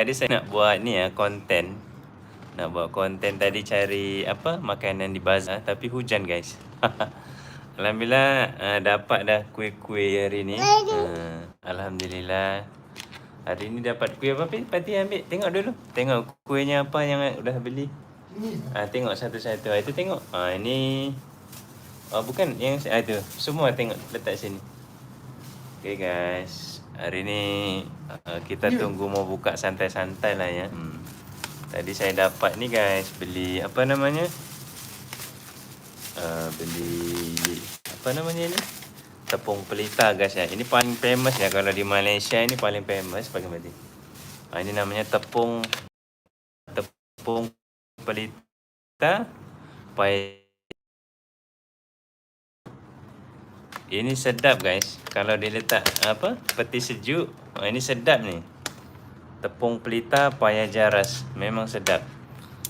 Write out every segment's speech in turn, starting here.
Tadi saya nak buat ni ya konten. Nak buat konten tadi cari apa makanan di bazar tapi hujan guys. Alhamdulillah uh, dapat dah kuih-kuih hari ni. Uh, Alhamdulillah. Hari ni dapat kuih apa Pin? Pati ambil. Tengok dulu. Tengok kuihnya apa yang dah beli. Ah tengok satu-satu. Ah itu tengok. Ah ini Oh bukan yang itu. Semua tengok letak sini. Okay guys. Hari ni uh, kita tunggu mau buka santai-santai lah ya. Hmm. Tadi saya dapat ni guys beli apa namanya? Uh, beli apa namanya ni? Tepung pelita guys ya. Ini paling famous ya kalau di Malaysia ini paling famous pakai berarti. Ah ini namanya tepung tepung pelita pai Ini sedap guys. Kalau dia letak apa? Peti sejuk. Oh, ini sedap ni. Tepung pelita payah jaras. Memang sedap.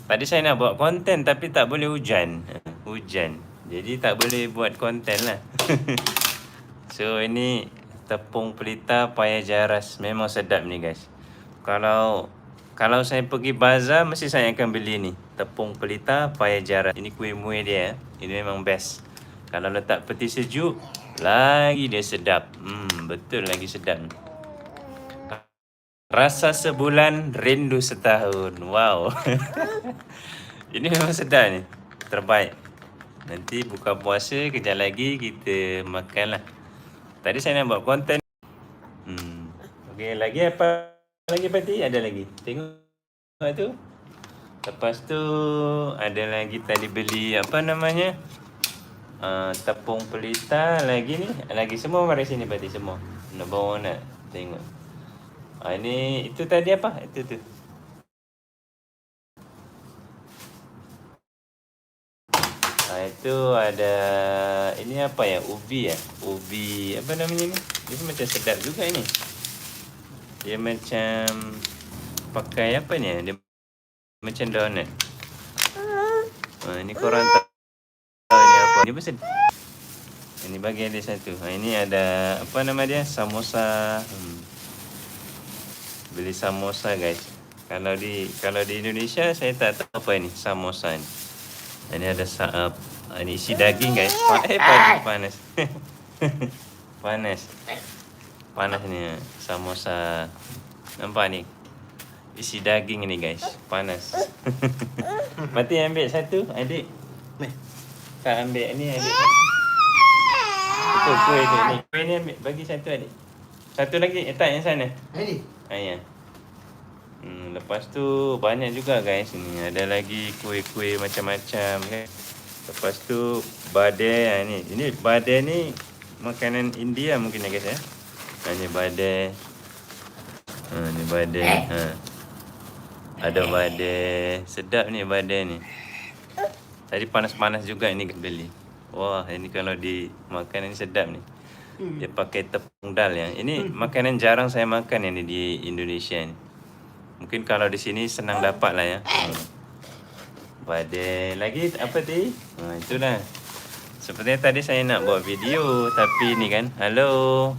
Tadi saya nak buat konten tapi tak boleh hujan. Hujan. Jadi tak boleh buat konten lah. so ini tepung pelita payah jaras. Memang sedap ni guys. Kalau kalau saya pergi bazar mesti saya akan beli ni. Tepung pelita payah jaras. Ini kuih muih dia. Ini memang best. Kalau letak peti sejuk, lagi dia sedap. Hmm, betul lagi sedap. Rasa sebulan, rindu setahun. Wow. Ini memang sedap ni. Terbaik. Nanti buka puasa, kejap lagi kita makan lah. Tadi saya nak buat konten. Hmm. Okey, lagi apa? Lagi Pati? Ada lagi. Tengok tu. Lepas tu ada lagi tadi beli apa namanya? Uh, tepung pelita lagi ni lagi semua mari sini berarti semua. Bawa nak tengok. Uh, ini itu tadi apa? Itu tu. Uh, itu ada ini apa ya? Ubi ya? Ubi apa namanya ni? Ini macam sedap juga ini. Dia macam pakai apa ni? Dia macam donut. Uh, ini korang tak pun sedap. Ini bagi ada satu. Ha, ini ada apa nama dia? Samosa. Hmm. Beli samosa guys. Kalau di kalau di Indonesia saya tak tahu apa ini samosa ni. Ini ada saap. Ha, ini isi daging guys. Pa eh panas panas. panas. Panas ni samosa. Nampak ni? Isi daging ni guys. Panas. Mati ambil satu adik. Ni. Tak ambil ni adik. Itu kuih ni. ni. Kuih ni ambil bagi satu adik. Satu lagi letak yang sana. Ini. Ayah. Hmm, lepas tu banyak juga guys ni. Ada lagi kuih-kuih macam-macam kan. Lepas tu badai ha, ni. Ini badai ni makanan India mungkin ya guys ya. Hanya badai. Ha ni badai. Ha. Ada badai. Sedap ni badai ni. Tadi panas-panas juga ini beli. Wah, ini kalau dimakan ini sedap ni. Hmm. Dia pakai tepung dal ya. Ini makanan jarang saya makan yang di Indonesia ni. Mungkin kalau di sini senang dapat lah ya. Hmm. Badai. Lagi apa tadi? Ha, itulah. Sepertinya tadi saya nak buat video. Tapi ni kan. Halo.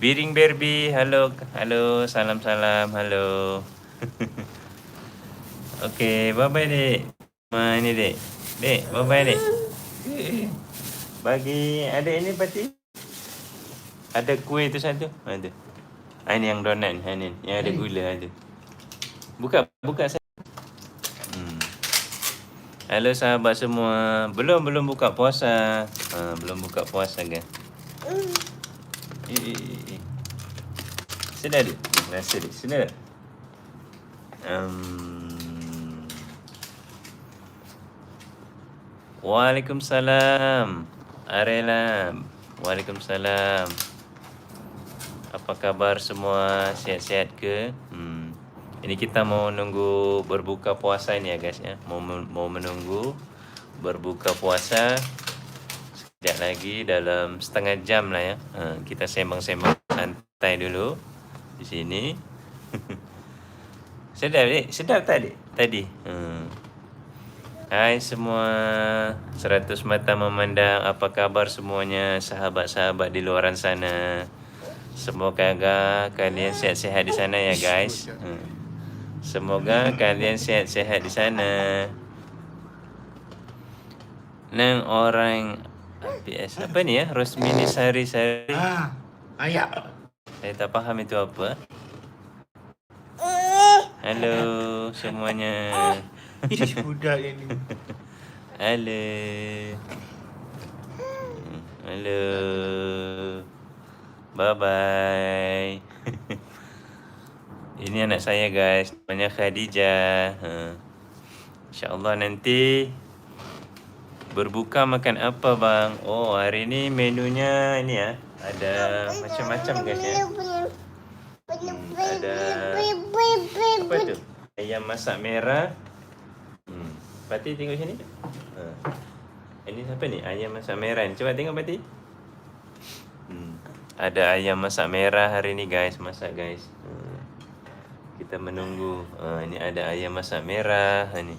Biring Barbie. Halo. Halo. Salam-salam. Halo. okay. Bye-bye dek. Ma ini dek. Dek, bye-bye dek. Bagi adik ini pati. Ada kuih tu satu. Ada. Ha, ini yang donat ni. Ha, ini. Yang ada gula ada. Buka, buka saya. Hmm. Halo sahabat semua. Belum, belum buka puasa. Ha, belum buka puasa kan. Eh, eh, eh. Sedar dek. Rasa dek. Sedar. Um, Waalaikumsalam. Arela. Waalaikumsalam. Apa khabar semua? Sihat-sihat ke? Hmm. Ini kita mau nunggu berbuka puasa ini ya guys ya. Mau mau menunggu berbuka puasa sekejap lagi dalam setengah jam lah ya. Ha, kita sembang-sembang santai dulu di sini. sedap dek? Sedap tak dek? Tadi. Hmm. Hai semua, seratus mata memandang apa kabar semuanya sahabat-sahabat di luar sana. Semoga kalian sihat-sihat di sana ya guys. Hmm. Semoga kalian sihat-sihat di sana. Nang orang PS apa ni ya? Rosmini Sari Sari. Ah, ayah. Saya tak faham itu apa. Halo semuanya. Ish, budak ini. Halo. Hmm, Halo. Bye bye. Ini anak saya guys, namanya Khadijah. Ha. InsyaAllah nanti berbuka makan apa bang? Oh hari ni menunya ini ya. Ada macam-macam guys ya. Hmm, ada apa tu? Ayam masak merah. Hmm. Pati tengok sini. Ha. Ini siapa ni? Ayam masak merah ni. Cuba tengok Pati. Hmm. Ada ayam masak merah hari ni guys. Masak guys. Hmm. Kita menunggu. Ha, ini ada ayam masak merah. Ha, ni.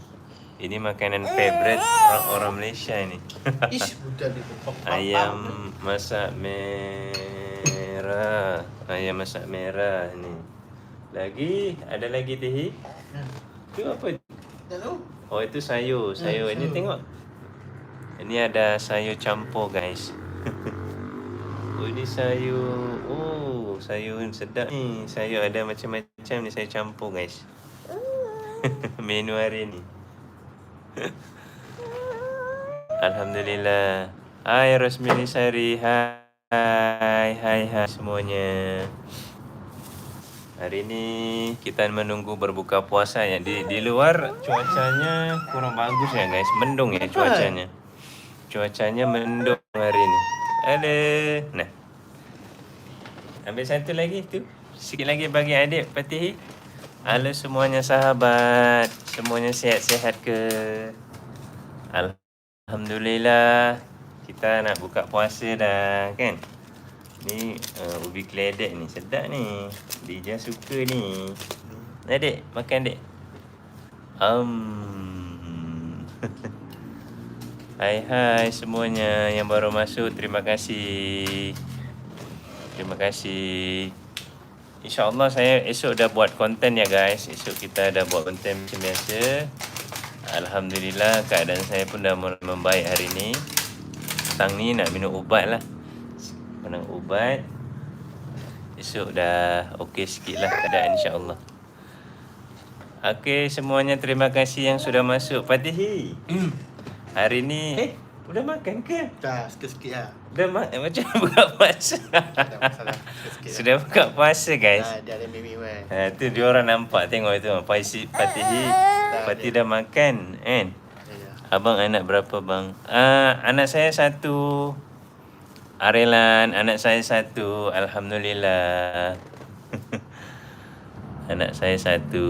Ini makanan favorite orang-orang Malaysia ni. Ish, budak ni. Ayam masak merah. Ayam masak merah ni. Lagi, ada lagi teh. Tu apa? Tak tahu. Oh itu sayur, sayur. Hmm, Ini sayur. tengok. Ini ada sayur campur guys. oh ini sayur. Oh sayur sedap ni. Sayur ada macam-macam ni saya campur guys. Menu hari ni. Alhamdulillah. Hai Rosmini Sari. Hai, hai, hai semuanya. Hari ni kita menunggu berbuka puasa ya. Di di luar cuacanya kurang bagus ya guys. Mendung ya cuacanya. Cuacanya mendung hari ni. Ada. Nah. Ambil satu lagi tu. Sikit lagi bagi adik Fatih. Halo semuanya sahabat. Semuanya sihat-sihat ke? Alhamdulillah. Kita nak buka puasa dah kan? Ni uh, ubi keledek ni sedap ni. Dija suka ni. Adik, makan dek. Um. hai hai semuanya yang baru masuk terima kasih. Terima kasih. InsyaAllah saya esok dah buat konten ya guys. Esok kita dah buat konten macam biasa. Alhamdulillah keadaan saya pun dah mula membaik hari ni. Petang ni nak minum ubat lah. Minum ubat. Esok dah okey sikit lah keadaan insyaAllah. Okey semuanya terima kasih yang sudah masuk. Fatihi. Hari ni eh udah makan ke? Dah, sikit-sikit lah. Dah ma- macam buka puasa. Sudah buka puasa guys. Ah, dia ada mimi wan. Ha, tu dia orang nampak tengok itu Paisi Patihi. Pati dah makan kan? Ya, ya. Abang anak berapa bang? Ah, anak saya satu. Arelan, anak saya satu. Alhamdulillah. anak saya satu.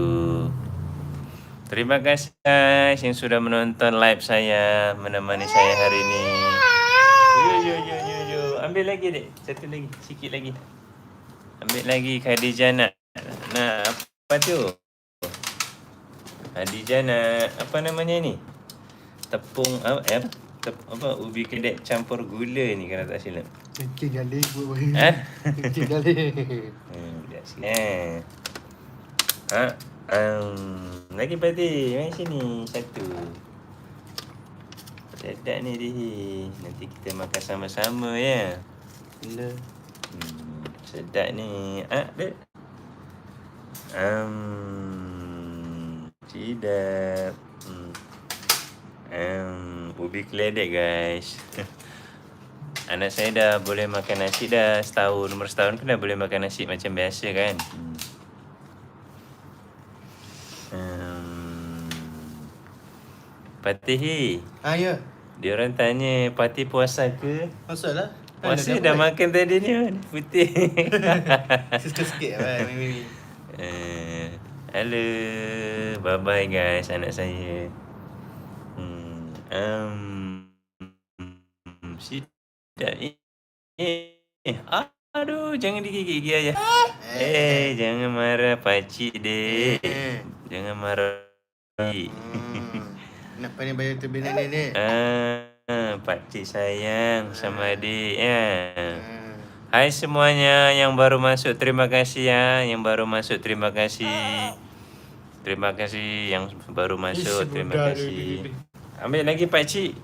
Terima kasih guys yang sudah menonton live saya menemani saya hari ini. Yo yo yo yo yo. Ambil lagi dek. Satu lagi, sikit lagi. Ambil lagi Khadijah nak nak apa tu? Khadijah nak apa namanya ni? Tepung? Eh, apa? Apa ubi kedek campur gula ni kalau tak silap. Kencing kali buat Eh? Kencing kali. Hmm, dah sini. Eh. Ha? Um, lagi pati. Mari sini satu. Sedap ni dia. Nanti kita makan sama-sama ya. Bila? Hmm, sedap ni. Ah, dek. Um, tidak. Hmm. Um, ubi keledek guys. Anak saya dah boleh makan nasi dah setahun. Umur setahun pun dah boleh makan nasi macam biasa kan. Hmm. Um, Patihi. Ah, ya. Dia orang tanya Pati puasa ke? Masuk lah. Puasa dah makan tadi ni kan? Putih. Sikit-sikit lah, mimi. Eh, hello. Bye bye guys anak saya. Um, Sedap. Eh, eh, eh. Aduh, jangan digigit-gigit ayah. Eh, jangan marah pakcik dek. Jangan marah. Hmm. Nak pandai bayar tu bina ni ni. Ah, pakcik sayang sama adik ya. Hmm. Hai semuanya yang baru masuk terima kasih ya. Yang baru masuk terima kasih. Terima kasih yang baru masuk. Terima kasih. Ambil lagi Pak Cik.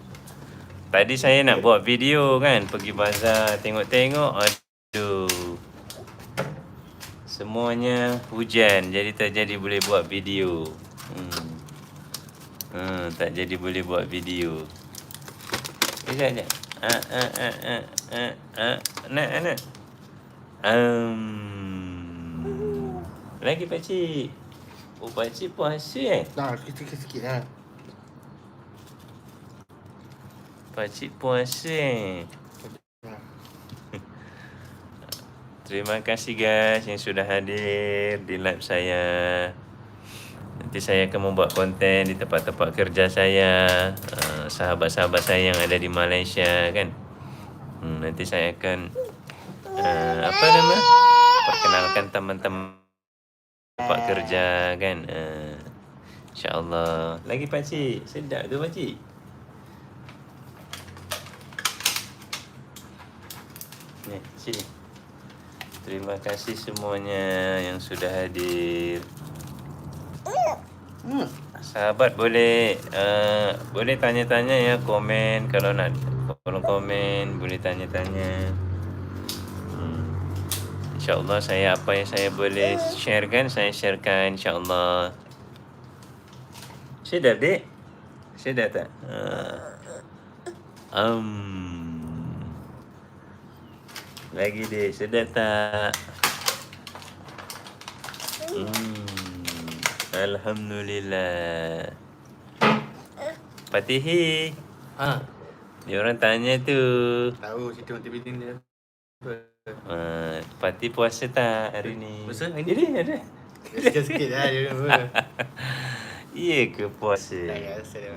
Tadi saya nak buat video kan. Pergi bazar tengok-tengok. Aduh. Semuanya hujan. Jadi tak jadi boleh buat video. Hmm. Hmm, tak jadi boleh buat video. Sekejap, sekejap. Ah, ah, ah, ah, ah, ah. Um, lagi Pak Cik. Oh, Pak Cik puasa eh? Nah, sikit-sikit lah. Pakcik puasa eh. Nah. Terima kasih guys yang sudah hadir di live saya. Nanti saya akan membuat konten di tempat-tempat kerja saya. Uh, sahabat-sahabat saya yang ada di Malaysia kan. Hmm, nanti saya akan uh, apa nama? Perkenalkan teman-teman tempat kerja kan. Uh, InsyaAllah. Lagi pakcik. Sedap tu pakcik. Ni, sini. Terima kasih semuanya yang sudah hadir. Hmm. Sahabat boleh uh, boleh tanya-tanya ya komen kalau nak kolom komen boleh tanya-tanya. Hmm. InsyaAllah saya apa yang saya boleh sharekan saya sharekan insyaAllah. Sedap dek? Sedap tak? Uh. Um. Lagi dek, sedap tak? Hmm. Alhamdulillah. Patihi. Ha. Dia orang tanya tu. Tahu cerita mati bitin dia. Uh, Pati puasa tak hari ni? Puasa hari ni? Ini ada. Sikit-sikit lah dia. Ya ke puasa? Tak rasa dia.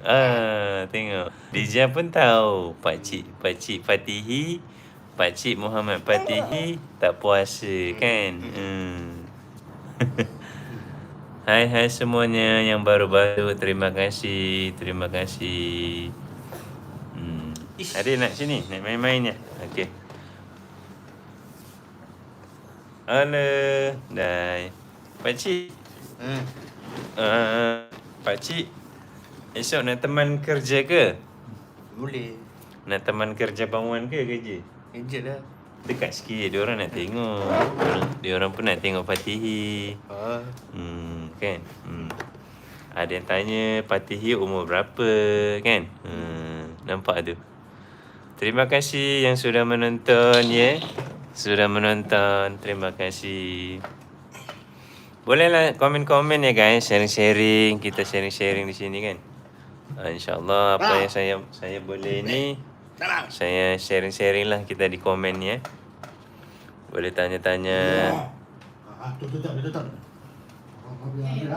Ah, tengok. Dija pun tahu Pak Cik, Pak Cik Fatihi, Pak Cik Muhammad Fatihi tak puasa kan? Hmm. hai hai semuanya yang baru-baru terima kasih, terima kasih. Hmm. Adik nak sini, nak main-main ya. Okey. Halo, dai. Pak Cik, Hmm. uh, Pak Cik, esok nak teman kerja ke? Boleh. Nak teman kerja bangunan ke kerja? Kerja lah. Dekat sikit, dia orang nak tengok. Dia orang pun nak tengok Fatihi. Ha. Hmm, kan? Hmm. Ada yang tanya Fatihi umur berapa, kan? Hmm, nampak tu. Terima kasih yang sudah menonton, ya. Sudah menonton. Terima kasih. Bolehlah komen-komen ya guys, sharing-sharing. Kita sharing-sharing di sini kan. Uh, InsyaAllah apa yang saya saya boleh ni. Saya sharing-sharing lah kita di komen ya. Boleh tanya-tanya. Ah, tu tu tak, tu tak. Eh.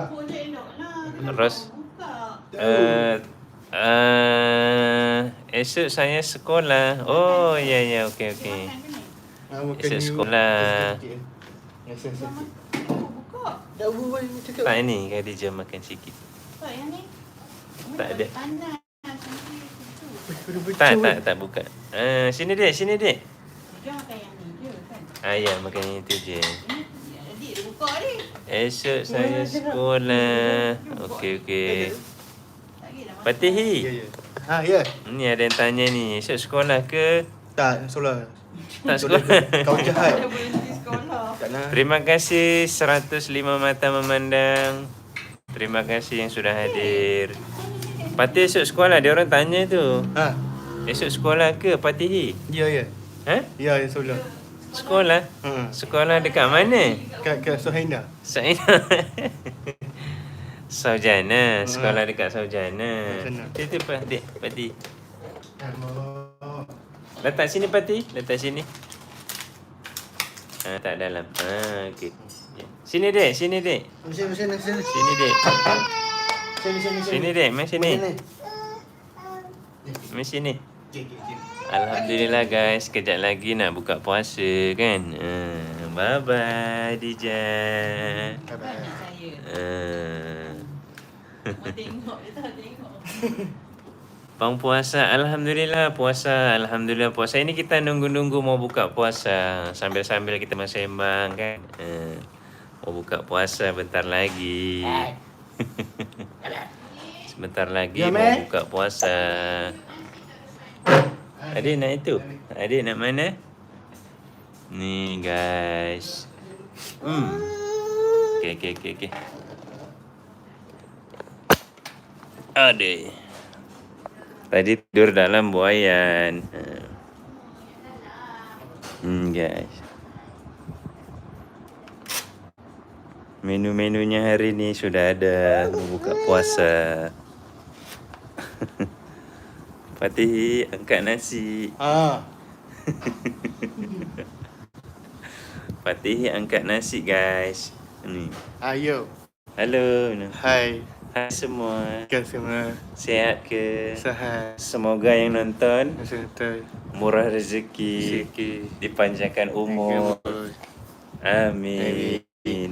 Terus? Buka. Uh, uh, esok saya sekolah. Oh, ya ya okey okey. Ni? Ah, Esok ni. sekolah. Tak ni Khadijah makan sikit. Tak yang ni. Tak ada. Tak tak tak buka. Uh, sini dek, sini dek. Dia makan yang ni je kan. Ayah makan yang itu je. Ini ya, adik dia buka ni. Esok saya sekolah. Okey okey. Dah makan. Ya, ya. Ha, ya. Ni ada yang tanya ni, esok sekolah ke? Tak, solat. Tak sekolah. Kau jahat. Sekolah. Terima kasih 105 mata memandang. Terima kasih yang sudah hadir. Patih esok sekolah dia orang tanya tu. Ha. Esok sekolah ke Patihi? Ya, ya. Ha? Ya, ya, solat. Sekolah? Ha. Sekolah dekat mana? Kat kat Sohaina. Saya Saujana, sekolah dekat Saujana. Sana. Itu Pati? Allah. Letak sini Pati, letak sini. Ah, tak dalam. Ah, okey. Ya. Sini dek, sini dek. Sini, sini, sini. Sini dek. Sini, sini, Sini dek, mai sini. Sini. Mai sini. Alhamdulillah guys, kejap lagi nak buka puasa kan. Uh, bye bye Dija. Uh, Mau tengok dia tak tengok. Pang puasa, Alhamdulillah puasa, Alhamdulillah puasa. Ini kita nunggu-nunggu mau buka puasa sambil-sambil kita bersembang kan. Uh, Mau buka puasa bentar lagi. Sebentar lagi Ya, mau buka puasa. Adik nak itu? Adik nak mana? Ni guys. Hmm. Okey okey okey okey. Adik. Tadi tidur dalam buayan. Hmm guys. Menu-menunya hari ni sudah ada buka puasa. Fatih angkat nasi. Ah. Fatih angkat nasi guys. Ni. Ayo. Halo. Hai. Hai semua. Kan semua. Sihat ke? Sehat. Semoga yang nonton Sehat. murah rezeki, Sikit. dipanjangkan umur. Amin. Amin.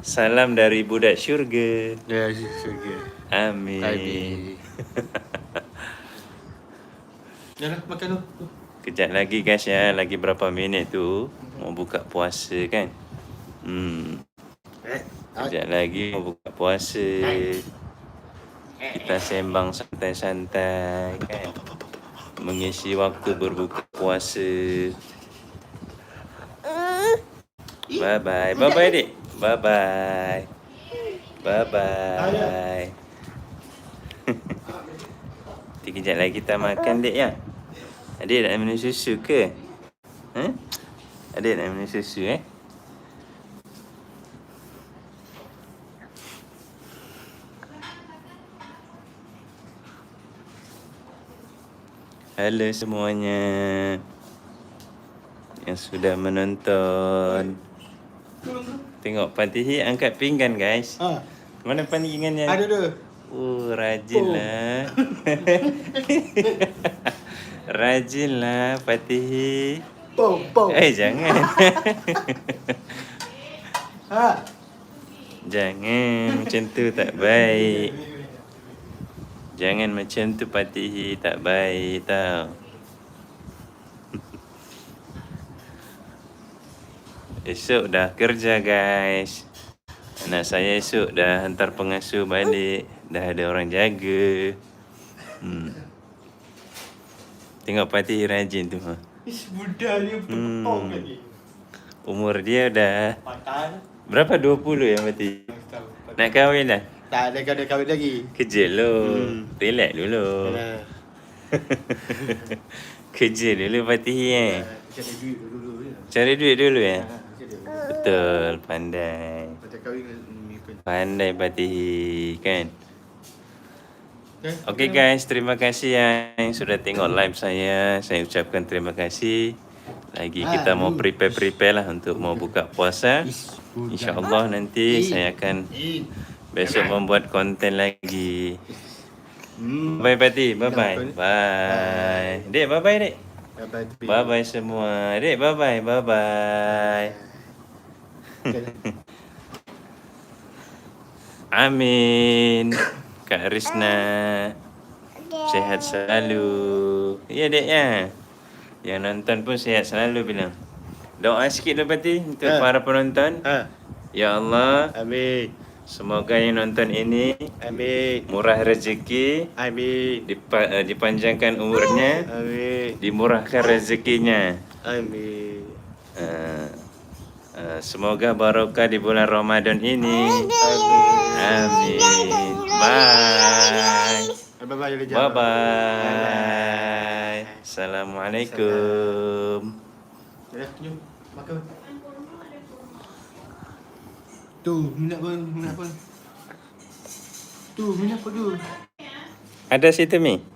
Salam dari budak syurga. Ya, syurga. Amin. Amin. Jangan makan tu. Kejap lagi guys ya, lagi berapa minit tu mau buka puasa kan? Hmm, Eh. kejap lagi mau buka puasa. Kita sembang santai-santai kan? Mengisi waktu berbuka puasa. Bye bye. Bye bye dik. Bye bye. Bye bye. Kejap lagi kita makan dik ya. Adik nak minum susu ke? Ha? Adik nak minum susu eh? Halo semuanya yang sudah menonton. Tengok Fatihi angkat pinggan guys. Ah. Mana pinggannya? Ada tu. Oh, rajinlah. rajinlah Fatihi. Pom pom. Eh, jangan. Ha. jangan macam tu tak baik. Jangan macam tu Fatihi tak baik tau. Esok dah kerja guys. Anak saya esok dah hantar pengasuh balik. Dah ada orang jaga. Hmm. Tengok Fatih rajin tu. Ha. Ish, budak betul-betul hmm. lagi. Umur dia dah Patah. berapa? 20 ya Fatih? Nak kahwin dah? Tak ada kau kahwin lagi. Kerja dulu. Hmm. Relax dulu. Yalah. Kerja dulu Fatih eh. Cari duit dulu ya. Cari duit dulu ya. Betul, pandai. Pandai Fatih kan. Okay. Okey guys, terima kasih yang sudah tengok live saya. Saya ucapkan terima kasih. Lagi kita mau prepare-prepare lah untuk mau buka puasa. InsyaAllah nanti saya akan besok membuat konten lagi. Hmm. Bye Pati, bye bye. Bye. Dek, bye bye dek. Bye bye. Bye bye semua. Dek, bye bye, bye bye. Amin. Kak Rizna. Sehat selalu. Ya dek ya. Yang nonton pun sehat selalu bilang. Doa sikit dulu Pati untuk Ha. para penonton. Ha. Ya Allah, Amin. semoga yang nonton ini Amin. murah rezeki, Amin. dipa- eh, dipanjangkan umurnya, Amin. dimurahkan rezekinya. Amin. Uh, uh, semoga barokah di bulan Ramadan ini. Amin. Bye. Bye bye. Bye bye. Assalamualaikum. Makan. Tu, minat pun, minat pun. Tu, minat pun tu. Ada situ mi?